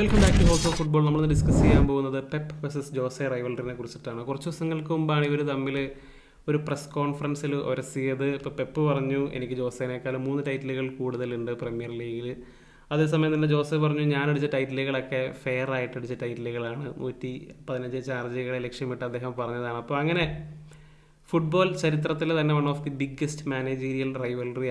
Welcome back to house of football നമ്മൾ discuss ചെയ്യാൻ പോകുന്നത് പെപ്പ് വെസസ് ജോസെ റൈവൽറിനെ കുറിച്ചിട്ടാണ്. കുറച്ച് ദിവസങ്ങൾക്ക് മുമ്പാണ് ഇവർ തമ്മിൽ ഒരു പ്രസ് കോൺഫറൻസിൽ ഉരസിയത് ഇപ്പോൾ പെപ്പ് പറഞ്ഞു എനിക്ക് ജോസേനേക്കാളും മൂന്ന് ടൈറ്റിലുകൾ കൂടുതലുണ്ട് പ്രീമിയർ ലീഗിൽ അതേസമയം തന്നെ ജോസെ പറഞ്ഞു ഞാൻ അടിച്ച ടൈറ്റിലുകളൊക്കെ ഫെയർ ആയിട്ട് അടിച്ച ടൈറ്റിലുകളാണ് നൂറ്റി പതിനഞ്ച് ചാർജുകളെ ലക്ഷ്യമിട്ട് അദ്ദേഹം പറഞ്ഞതാണ്. അപ്പോൾ അങ്ങനെ ഫുട്ബോൾ ചരിത്രത്തിൽ തന്നെ one of the biggest managerial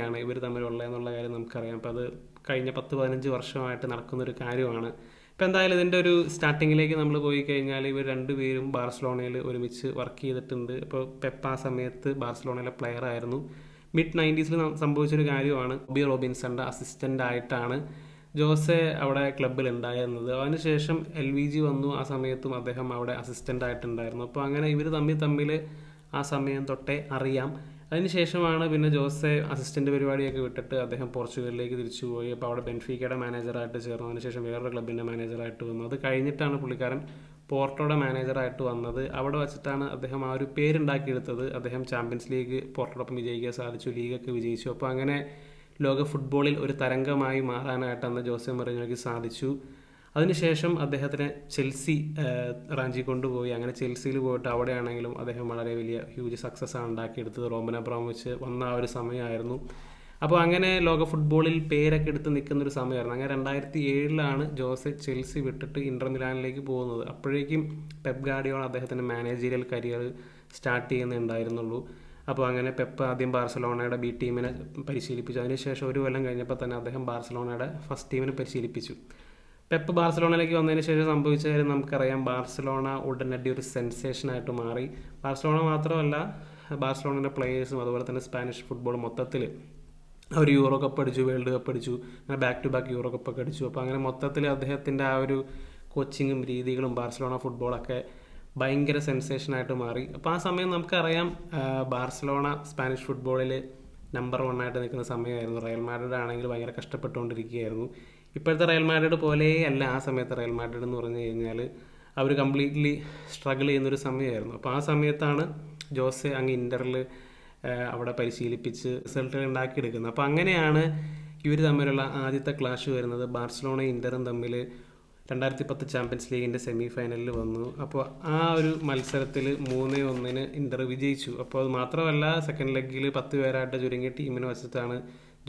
ആണ് ഇവർ തമ്മിലുള്ള എന്നുള്ള കാര്യം നമുക്കറിയാം. അപ്പോൾ അത് കഴിഞ്ഞ പത്ത് പതിനഞ്ച് വർഷമായിട്ട് നടക്കുന്നൊരു കാര്യമാണ്. ഇപ്പോൾ എന്തായാലും ഇതിന്റെ ഒരു സ്റ്റാർട്ടിങ്ങിലേക്ക് നമ്മൾ പോയി കഴിഞ്ഞാൽ ഇവർ രണ്ടുപേരും ബാർസലോണയിൽ ഒരുമിച്ച് വർക്ക് ചെയ്തിട്ടുണ്ട്. ഇപ്പോൾ പെപ്പ ആ സമയത്ത് ബാർസലോണയിലെ പ്ലെയർ ആയിരുന്നു. മിഡ് നയന്റീസിൽ സംഭവിച്ചൊരു കാര്യമാണ്. ബി റോബിൻസന്റെ അസിസ്റ്റന്റ് ആയിട്ടാണ് ജോസെ അവിടെ ക്ലബ്ബിൽ ഉണ്ടായിരുന്നത് അതിനുശേഷം എൽ വി ജി വന്നു ആ സമയത്തും അദ്ദേഹം അവിടെ അസിസ്റ്റന്റ് ആയിട്ടുണ്ടായിരുന്നു. അപ്പോൾ അങ്ങനെ ഇവർ തമ്മിൽ തമ്മിൽ ആ സമയം തൊട്ടേ അറിയാം. അതിനുശേഷമാണ് പിന്നെ ജോസെ അസിസ്റ്റന്റ് പരിപാടിയൊക്കെ വിട്ടിട്ട് അദ്ദേഹം പോർച്ചുഗലിലേക്ക് തിരിച്ചു പോയി. അപ്പോൾ അവിടെ ബെൻഫീക്കയുടെ മാനേജറായിട്ട് ചേർന്നു. അതിനുശേഷം വേറൊരു ക്ലബിന്റെ മാനേജറായിട്ട് വന്നു. അത് കഴിഞ്ഞിട്ടാണ് പുള്ളിക്കാരൻ പോർട്ടോയുടെ മാനേജറായിട്ട് വന്നത്. അവിടെ വച്ചിട്ടാണ് അദ്ദേഹം ആ ഒരു പേരുണ്ടാക്കിയെടുത്തത്. അദ്ദേഹം ചാമ്പ്യൻസ് ലീഗ് പോർട്ടോടൊപ്പം വിജയിക്കാൻ സാധിച്ചു ലീഗൊക്കെ വിജയിച്ചു. അപ്പോൾ അങ്ങനെ ലോക ഫുട്ബോളിൽ ഒരു തരംഗമായി മാറാനായിട്ട് അന്ന് ജോസെ മറിഞ്ഞോയ്ക്ക് സാധിച്ചു. അതിനുശേഷം അദ്ദേഹത്തിന് ചെൽസി റാഞ്ചി കൊണ്ടുപോയി. അങ്ങനെ ചെൽസിയിൽ പോയിട്ട് അവിടെയാണെങ്കിലും അദ്ദേഹം വളരെ വലിയ ഹ്യൂജ് സക്സസ് ആണ് ഉണ്ടാക്കിയെടുത്തത്. റോമൻ അബ്രാം വെച്ച് വന്ന ആ ഒരു സമയമായിരുന്നു. അപ്പോൾ അങ്ങനെ ലോക ഫുട്ബോളിൽ പേരൊക്കെ എടുത്ത് നിൽക്കുന്ന ഒരു സമയമായിരുന്നു. അങ്ങനെ രണ്ടായിരത്തി ഏഴിലാണ് ജോസെ ചെൽസി വിട്ടിട്ട് ഇന്റർ മിലാനിലേക്ക് പോകുന്നത്. അപ്പോഴേക്കും പെപ് ഗാഡിയോൾ അദ്ദേഹത്തിന്റെ മാനേജീരിയൽ കരിയർ സ്റ്റാർട്ട് ചെയ്യുന്നുണ്ടായിരുന്നുള്ളൂ അപ്പോൾ അങ്ങനെ പെപ്പ് ആദ്യം ബാർസലോണയുടെ ബി ടീമിനെ പരിശീലിപ്പിച്ചു. അതിനുശേഷം ഒരു കൊല്ലം കഴിഞ്ഞപ്പോൾ തന്നെ അദ്ദേഹം ബാർസലോണയുടെ ഫസ്റ്റ് ടീമിനെ പരിശീലിപ്പിച്ചു. പെപ്പ് ബാർസലോണയിലേക്ക് വന്നതിന് ശേഷം സംഭവിച്ച കാര്യം നമുക്കറിയാം. ബാർസലോണ ഉടനടി ഒരു സെൻസേഷനായിട്ട് മാറി. ബാർസലോണ മാത്രമല്ല ബാർസലോണയുടെ പ്ലേയേഴ്സും അതുപോലെ തന്നെ സ്പാനിഷ് ഫുട്ബോൾ മൊത്തത്തിൽ അവർ യൂറോ കപ്പ് അടിച്ചു വേൾഡ് കപ്പ് അടിച്ചു അങ്ങനെ ബാക്ക് ടു ബാക്ക് യൂറോ കപ്പൊക്കെ അടിച്ചു. അപ്പോൾ അങ്ങനെ മൊത്തത്തിൽ അദ്ദേഹത്തിന്റെ ആ ഒരു കോച്ചിങ്ങും രീതികളും ബാർസലോണ ഫുട്ബോളൊക്കെ ഭയങ്കര സെൻസേഷനായിട്ട് മാറി. അപ്പോൾ ആ സമയം നമുക്കറിയാം ബാർസലോണ സ്പാനിഷ് ഫുട്ബോളിൽ നമ്പർ വൺ ആയിട്ട് നിൽക്കുന്ന സമയമായിരുന്നു. റയൽ മാഡ്രിഡ് ആണെങ്കിൽ ഭയങ്കര കഷ്ടപ്പെട്ടുകൊണ്ടിരിക്കുകയായിരുന്നു. ഇപ്പോഴത്തെ റയൽ മാഡ്രിഡ് പോലെയല്ല ആ സമയത്ത് റയൽ മാഡ്രിഡ് എന്ന് പറഞ്ഞു കഴിഞ്ഞാൽ അവർ കംപ്ലീറ്റ്ലി സ്ട്രഗിൾ ചെയ്യുന്നൊരു സമയമായിരുന്നു. അപ്പോൾ ആ സമയത്താണ് ജോസ് അങ്ങ് ഇന്ററിൽ അവിടെ പരിശീലിപ്പിച്ച് റിസൾട്ടുകൾ ഉണ്ടാക്കിയെടുക്കുന്നത്. അപ്പോൾ അങ്ങനെയാണ് ഇവർ തമ്മിലുള്ള ആദ്യത്തെ ക്ലാഷ് വരുന്നത്. ബാർസലോണ ഇന്ററും തമ്മിൽ രണ്ടായിരത്തി പത്ത് ചാമ്പ്യൻസ് ലീഗിന്റെ സെമി ഫൈനലിൽ വന്നു. അപ്പോൾ ആ ഒരു മത്സരത്തിൽ മൂന്ന് ഒന്നിന് ഇന്റർ വിജയിച്ചു. അപ്പോൾ അത് മാത്രമല്ല സെക്കൻഡ് ലെഗിൽ പത്ത് പേരായിട്ട് ചുരുങ്ങിയ ടീമിനെ വെച്ചിട്ടാണ്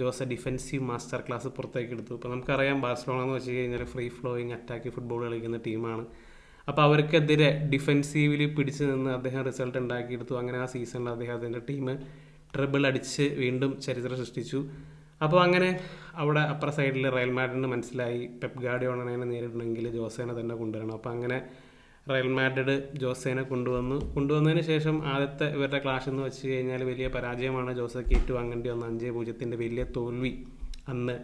ജോസ ഡിഫെൻസീവ് മാസ്റ്റർ ക്ലാസ് പുറത്തേക്ക് എടുത്തു. അപ്പോൾ നമുക്കറിയാം ബാഴ്സലോണ എന്ന് വെച്ച് കഴിഞ്ഞാൽ ഫ്രീ ഫ്ലോയിങ് അറ്റാക്ക് ഫുട്ബോൾ കളിക്കുന്ന ടീമാണ് അപ്പോൾ അവർക്കെതിരെ ഡിഫെൻസീവിൽ പിടിച്ചു നിന്ന് അദ്ദേഹം റിസൾട്ട് ഉണ്ടാക്കിയെടുത്തു. അങ്ങനെ ആ സീസണിൽ അദ്ദേഹം അദ്ദേഹത്തിന്റെ ടീം ട്രിബിൾ അടിച്ച് വീണ്ടും ചരിത്രം സൃഷ്ടിച്ചു. അപ്പോൾ അങ്ങനെ അവിടെ അപ്പുറ സൈഡിൽ റയൽ മാഡ്രിഡിന് മനസ്സിലായി. പെപ് ഗാഡിയോണനെ നേരിടണമെങ്കിൽ ജോസേനെ തന്നെ കൊണ്ടുവരണം. അപ്പോൾ അങ്ങനെ റയൽ മാഡ്രിഡ് ജോസേനെ കൊണ്ടുവന്നു. കൊണ്ടുവന്നതിന് ശേഷം ആദ്യത്തെ ഇവരുടെ ക്ലാഷ് എന്ന് വെച്ച് കഴിഞ്ഞാൽ വലിയ പരാജയമാണ് ജോസയ്ക്ക് ഏറ്റുവാങ്ങേണ്ടി വന്ന അഞ്ച് പൂജ്യത്തിന്റെ വലിയ തോൽവി അന്ന്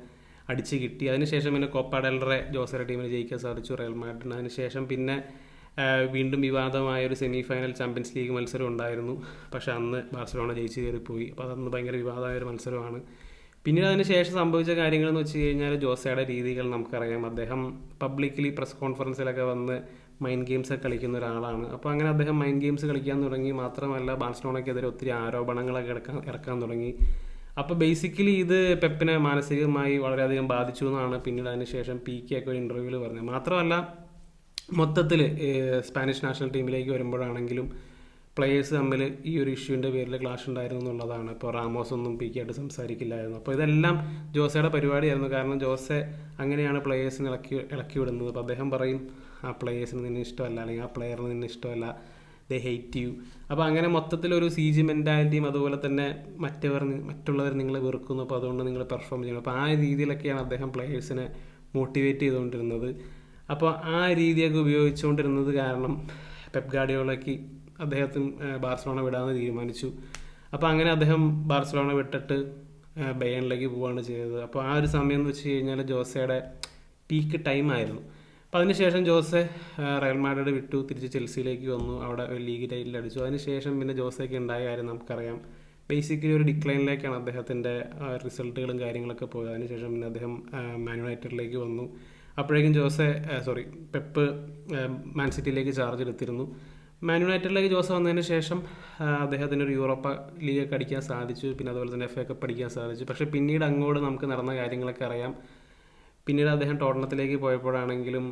അടിച്ച് കിട്ടി. അതിനുശേഷം പിന്നെ കോപ്പ ഡെൽറെ ടീമിന് ജയിക്കാൻ സാധിച്ചു റയൽ മാഡ്രിഡിന് അതിനുശേഷം പിന്നെ വീണ്ടും വിവാദമായ ഒരു സെമി ഫൈനൽ ചാമ്പ്യൻസ് ലീഗ് മത്സരം ഉണ്ടായിരുന്നു. പക്ഷെ അന്ന് ബാർസലോണ ജയിച്ച് കയറിപ്പോയി. അപ്പോൾ അതന്ന് ഭയങ്കര വിവാദമായ ഒരു മത്സരമാണ്. പിന്നീട് അതിന് ശേഷം സംഭവിച്ച കാര്യങ്ങൾ എന്ന് വെച്ച് കഴിഞ്ഞാൽ ജോസയുടെ രീതികൾ നമുക്കറിയാം. അദ്ദേഹം പബ്ലിക്കലി പ്രസ് കോൺഫറൻസിലൊക്കെ വന്ന് മൈൻഡ് ഗെയിംസ് കളിക്കുന്ന ഒരാളാണ്. അപ്പോൾ അങ്ങനെ അദ്ദേഹം മൈൻഡ് ഗെയിംസ് കളിക്കാൻ തുടങ്ങി. മാത്രമല്ല ബാർസലോണയ്ക്കെതിരെ ഒത്തിരി ആരോപണങ്ങളൊക്കെ ഇറക്കാൻ ഇറക്കാൻ തുടങ്ങി. അപ്പോൾ ബേസിക്കലി ഇത് പെപ്പിനെ മാനസികമായി വളരെയധികം ബാധിച്ചു എന്നാണ് പിന്നീട് അതിനുശേഷം പി കെ ഒക്കെ ഒരു ഇന്റർവ്യൂവിൽ പറഞ്ഞത്. മാത്രമല്ല മൊത്തത്തിൽ സ്പാനിഷ് നാഷണൽ ടീമിലേക്ക് വരുമ്പോഴാണെങ്കിലും പ്ലേയേഴ്സ് തമ്മിൽ ഈ ഒരു ഇഷ്യൂവിന്റെ പേരിൽ ക്ലാഷ് ഉണ്ടായിരുന്നു എന്നുള്ളതാണ്. ഇപ്പോൾ റാമോസ് ഒന്നും പി കെ ആയിട്ട് സംസാരിക്കില്ലായിരുന്നു. അപ്പോൾ ഇതെല്ലാം ജോസയുടെ പരിപാടിയായിരുന്നു. കാരണം ജോസെ അങ്ങനെയാണ് പ്ലേയേഴ്സിനെ ഇളക്കി ഇളക്കി വിടുന്നത്. അപ്പോൾ അദ്ദേഹം പറയും ആ പ്ലേയേഴ്സിന് നിന്നെ ഇഷ്ടമല്ല അല്ലെങ്കിൽ ആ പ്ലെയറിന് നിന്നെ ഇഷ്ടമല്ല ദേ ഹെയ്റ്റ് യു അപ്പോൾ അങ്ങനെ മൊത്തത്തിലൊരു സി ജി മെന്റാലിറ്റിയും അതുപോലെ തന്നെ മറ്റവർ മറ്റുള്ളവർ നിങ്ങളെ വെറുക്കുന്നു. അപ്പോൾ അതുകൊണ്ട് നിങ്ങൾ പെർഫോം ചെയ്യണം അപ്പോൾ ആ രീതിയിലൊക്കെയാണ് അദ്ദേഹം പ്ലെയേഴ്സിനെ മോട്ടിവേറ്റ് ചെയ്തുകൊണ്ടിരുന്നത്. അപ്പോൾ ആ രീതിയൊക്കെ ഉപയോഗിച്ചുകൊണ്ടിരുന്നത് കാരണം പെപ് ഗാഡിയോളയ്ക്ക് അദ്ദേഹത്തിന് ബാർസലോണ വിടാമെന്ന് തീരുമാനിച്ചു. അപ്പോൾ അങ്ങനെ അദ്ദേഹം ബാർസലോണ വിട്ടിട്ട് ബയണിലേക്ക് പോവുകയാണ് ചെയ്തത്. അപ്പോൾ ആ ഒരു സമയം എന്ന് വെച്ച് കഴിഞ്ഞാൽ ജോസയുടെ പീക്ക് ടൈം ആയിരുന്നു. അതിനുശേഷം ജോസെ റയൽ മാഡ്രിഡ് വിട്ടു തിരിച്ച് ചെൽസിയിലേക്ക് വന്നു അവിടെ ഒരു ലീഗ് ടൈറ്റിൽ അടിച്ചു. അതിനുശേഷം പിന്നെ ജോസയ്ക്ക് ഉണ്ടായ കാര്യം നമുക്കറിയാം. ബേസിക്കലി ഒരു ഡിക്ലൈനിലേക്കാണ് അദ്ദേഹത്തിന്റെ റിസൾട്ടുകളും കാര്യങ്ങളൊക്കെ പോയത്. അതിനുശേഷം പിന്നെ അദ്ദേഹം മാൻ യുണൈറ്റഡിലേക്ക് വന്നു. അപ്പോഴേക്കും ജോസെ സോറി പെപ്പ് മാൻ സിറ്റിയിലേക്ക് ചാർജ് എടുത്തിരുന്നു. മാൻ യുണൈറ്റഡിലേക്ക് ജോസ് വന്നതിന് ശേഷം അദ്ദേഹത്തിന് ഒരു യൂറോപ്പ ലീഗൊക്കെ അടിക്കാൻ സാധിച്ചു. പിന്നെ അതുപോലെ തന്നെ എഫ് എ കപ്പ് അടിക്കാൻ സാധിച്ചു. പക്ഷേ പിന്നീട് അങ്ങോട്ട് നമുക്ക് നടന്ന കാര്യങ്ങളൊക്കെ അറിയാം. പിന്നീട് അദ്ദേഹം ടോട്ടണത്തിലേക്ക് പോയപ്പോഴാണെങ്കിലും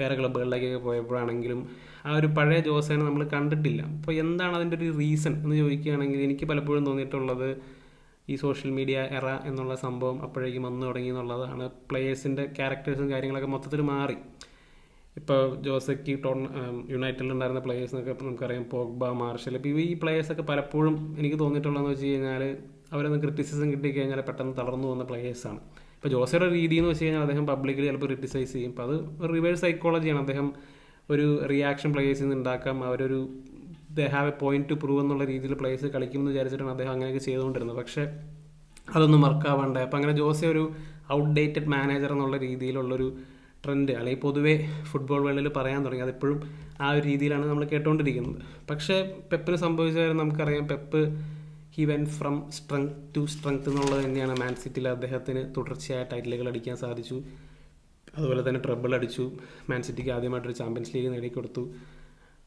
വേറെ ക്ലബ്ബുകളിലേക്കൊക്കെ പോയപ്പോഴാണെങ്കിലും ആ ഒരു പഴയ ജോസേനെ നമ്മൾ കണ്ടിട്ടില്ല. അപ്പോൾ എന്താണ് അതിന്റെ ഒരു റീസൺ എന്ന് ചോദിക്കുകയാണെങ്കിൽ എനിക്ക് പലപ്പോഴും തോന്നിയിട്ടുള്ളത് ഈ സോഷ്യൽ മീഡിയ എറ എന്നുള്ള സംഭവം അപ്പോഴേക്കും വന്നു തുടങ്ങി എന്നുള്ളതാണ്. പ്ലേയേഴ്സിന്റെ ക്യാരക്ടേഴ്സും കാര്യങ്ങളൊക്കെ മൊത്തത്തിൽ മാറി. ഇപ്പോൾ ജോസയ്ക്ക് ടോൺ യുണൈറ്റഡിൽ ഉണ്ടായിരുന്ന പ്ലേയേഴ്സിനൊക്കെ നമുക്കറിയാം. പോഗ്ബ മാർഷൽ ഇപ്പോൾ ഈ പ്ലേയേഴ്സൊക്കെ പലപ്പോഴും എനിക്ക് തോന്നിയിട്ടുള്ളതെന്ന് വെച്ച് കഴിഞ്ഞാൽ അവരൊന്ന് ക്രിറ്റിസിസം കിട്ടിക്കഴിഞ്ഞാൽ പെട്ടെന്ന് തളർന്നു പോകുന്ന പ്ലേയേഴ്സാണ് ഇപ്പോൾ ജോസയുടെ രീതി എന്ന് വെച്ച് കഴിഞ്ഞാൽ അദ്ദേഹം പബ്ലിക്കിൽ ചിലപ്പോൾ ക്രിറ്റിസൈസ് ചെയ്യും. അപ്പോൾ അത് റിവേഴ്സ് സൈക്കോളജിയാണ് അദ്ദേഹം ഒരു റിയാക്ഷൻ പ്ലേയേഴ്സിൽ നിന്ന് ഉണ്ടാക്കാം. അവരൊരു they have a point to prove എന്നുള്ള രീതിയിൽ പ്ലേയേഴ്സ് കളിക്കുമെന്ന് വിചാരിച്ചിട്ടാണ് അദ്ദേഹം അങ്ങനെയൊക്കെ ചെയ്തുകൊണ്ടിരുന്നത്. പക്ഷേ അതൊന്നും വർക്കാവാണ്ട് അപ്പോൾ അങ്ങനെ ജോസെ ഒരു ഔട്ട്ഡേറ്റഡ് മാനേജർ എന്നുള്ള രീതിയിലുള്ളൊരു ട്രെൻഡ് അല്ലെങ്കിൽ പൊതുവേ ഫുട്ബോൾ വേൾഡിൽ പറയാൻ തുടങ്ങി. അതിപ്പോഴും ആ ഒരു രീതിയിലാണ് നമ്മൾ കേട്ടുകൊണ്ടിരിക്കുന്നത് പക്ഷേ പെപ്പിന് സംഭവിച്ച കാര്യം നമുക്കറിയാം. Pep he went from strength to strength എന്നുള്ളത് തന്നെയാണ് മാൻ സിറ്റിയിൽ അദ്ദേഹത്തിന് തുടർച്ചയായ ടൈറ്റിലുകൾ അടിക്കാൻ സാധിച്ചു. അതുപോലെ തന്നെ ട്രബിൾ അടിച്ചു. മാൻ സിറ്റിക്ക് ആദ്യമായിട്ടൊരു ചാമ്പ്യൻസ് ലീഗ് നേടിക്കൊടുത്തു.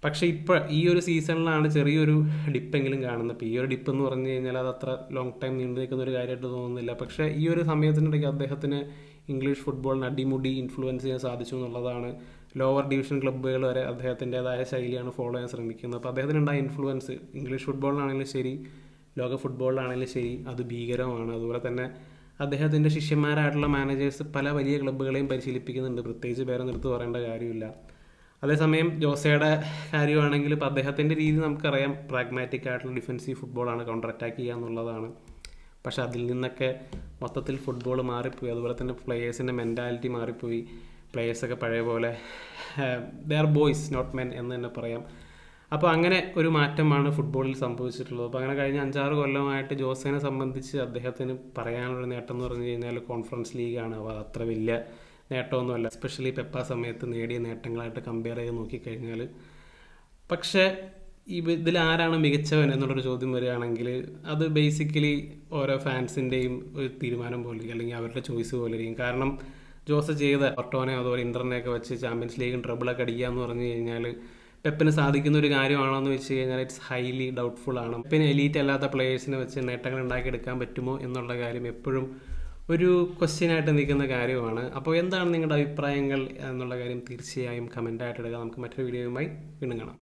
പക്ഷേ ഇപ്പോൾ ഈ ഒരു സീസണിലാണ് ചെറിയൊരു ഡിപ്പെങ്കിലും കാണുന്നത്. ഇപ്പോൾ ഈ ഒരു ഡിപ്പ് എന്ന് പറഞ്ഞു കഴിഞ്ഞാൽ അത് അത്ര ലോങ് ടൈം നീണ്ടു നിൽക്കുന്ന ഒരു കാര്യമായിട്ട് തോന്നുന്നില്ല. പക്ഷേ ഈ ഒരു സമയത്തിനിടയ്ക്ക് അദ്ദേഹത്തിന് ഇംഗ്ലീഷ് ഫുട്ബോളിന് അടിമുടി ഇൻഫ്ലുവൻസ് ചെയ്യാൻ സാധിച്ചു എന്നുള്ളതാണ്. ലോവർ ഡിവിഷൻ ക്ലബ്ബുകൾ വരെ അദ്ദേഹത്തിന്റെതായ ശൈലിയാണ് ഫോളോ ചെയ്യാൻ ശ്രമിക്കുന്നത്. അപ്പോൾ അദ്ദേഹത്തിനുണ്ടായ ഇൻഫ്ലുവൻസ് ഇംഗ്ലീഷ് ഫുട്ബോളിനാണെങ്കിലും ശരി. ലോക ഫുട്ബോളിലാണെങ്കിലും ശരി അത് ഭീകരമാണ്. അതുപോലെ തന്നെ അദ്ദേഹത്തിന്റെ ശിഷ്യന്മാരായിട്ടുള്ള മാനേജേഴ്സ് പല വലിയ ക്ലബ്ബുകളെയും പരിശീലിപ്പിക്കുന്നുണ്ട്. പ്രത്യേകിച്ച് പേരെ നിർത്ത് പറയേണ്ട കാര്യമില്ല. അതേസമയം ജോസയുടെ കാര്യമാണെങ്കിൽ ഇപ്പോൾ അദ്ദേഹത്തിന്റെ രീതി നമുക്കറിയാം. പ്രാഗ്മാറ്റിക് ആയിട്ടുള്ള ഡിഫൻസീവ് ഫുട്ബോളാണ് കൗണ്ടർ അറ്റാക്ക് ചെയ്യുക എന്നുള്ളതാണ്. പക്ഷെ അതിൽ നിന്നൊക്കെ മൊത്തത്തിൽ ഫുട്ബോൾ മാറിപ്പോയി. അതുപോലെ തന്നെ പ്ലേയേഴ്സിന്റെ മെന്റാലിറ്റി മാറിപ്പോയി. പ്ലേയേഴ്സൊക്കെ പഴയ പോലെ they are boys not men എന്ന് തന്നെ പറയാം. അപ്പോൾ അങ്ങനെ ഒരു മാറ്റമാണ് ഫുട്ബോളിൽ സംഭവിച്ചിട്ടുള്ളത്. അപ്പോൾ അങ്ങനെ കഴിഞ്ഞ അഞ്ചാറ് കൊല്ലമായിട്ട് ജോസേനെ സംബന്ധിച്ച് അദ്ദേഹത്തിന് പറയാനുള്ള നേട്ടം എന്ന് പറഞ്ഞു കഴിഞ്ഞാൽ കോൺഫറൻസ് ലീഗാണ് അപ്പോൾ അത് അത്ര വലിയ നേട്ടമൊന്നുമല്ല. എസ്പെഷ്യലി പെപ്പ സമയത്ത് നേടിയ നേട്ടങ്ങളായിട്ട് കമ്പയർ ചെയ്ത് നോക്കിക്കഴിഞ്ഞാൽ പക്ഷേ ഇതിൽ ആരാണ് മികച്ചവൻ എന്നുള്ളൊരു ചോദ്യം വരികയാണെങ്കിൽ അത് ബേസിക്കലി ഓരോ ഫാൻസിന്റെയും ഒരു തീരുമാനം പോലെ അല്ലെങ്കിൽ അവരുടെ ചോയ്സ് പോലെ ഇരിക്കും കാരണം ജോസ് ചെയ്ത ഒട്ടോനെ അതുപോലെ ഇന്റർനെയൊക്കെ വെച്ച് ചാമ്പ്യൻസ് ലീഗും ട്രബിളൊക്കെ അടിക്കുക എന്ന് പറഞ്ഞു കഴിഞ്ഞാൽ പെപ്പിന് സാധിക്കുന്ന ഒരു കാര്യമാണോ എന്ന് വെച്ച് കഴിഞ്ഞാൽ ഇറ്റ്സ് ഹൈലി ഡൗട്ട്ഫുൾ ആണ്. പെപ്പിന് എലീറ്റ് അല്ലാത്ത പ്ലേയേഴ്സിനെ വെച്ച് നേട്ടങ്ങൾ ഉണ്ടാക്കിയെടുക്കാൻ പറ്റുമോ എന്നുള്ള കാര്യം എപ്പോഴും ഒരു ക്വസ്റ്റ്യൻ ആയിട്ട് നിൽക്കുന്ന കാര്യമാണ്. അപ്പോൾ എന്താണ് നിങ്ങളുടെ അഭിപ്രായങ്ങൾ എന്നുള്ള കാര്യം തീർച്ചയായും കമന്റായിട്ട് ഇടുക. നമുക്ക് മറ്റൊരു വീഡിയോയുമായി വീണ്ടും കാണാം.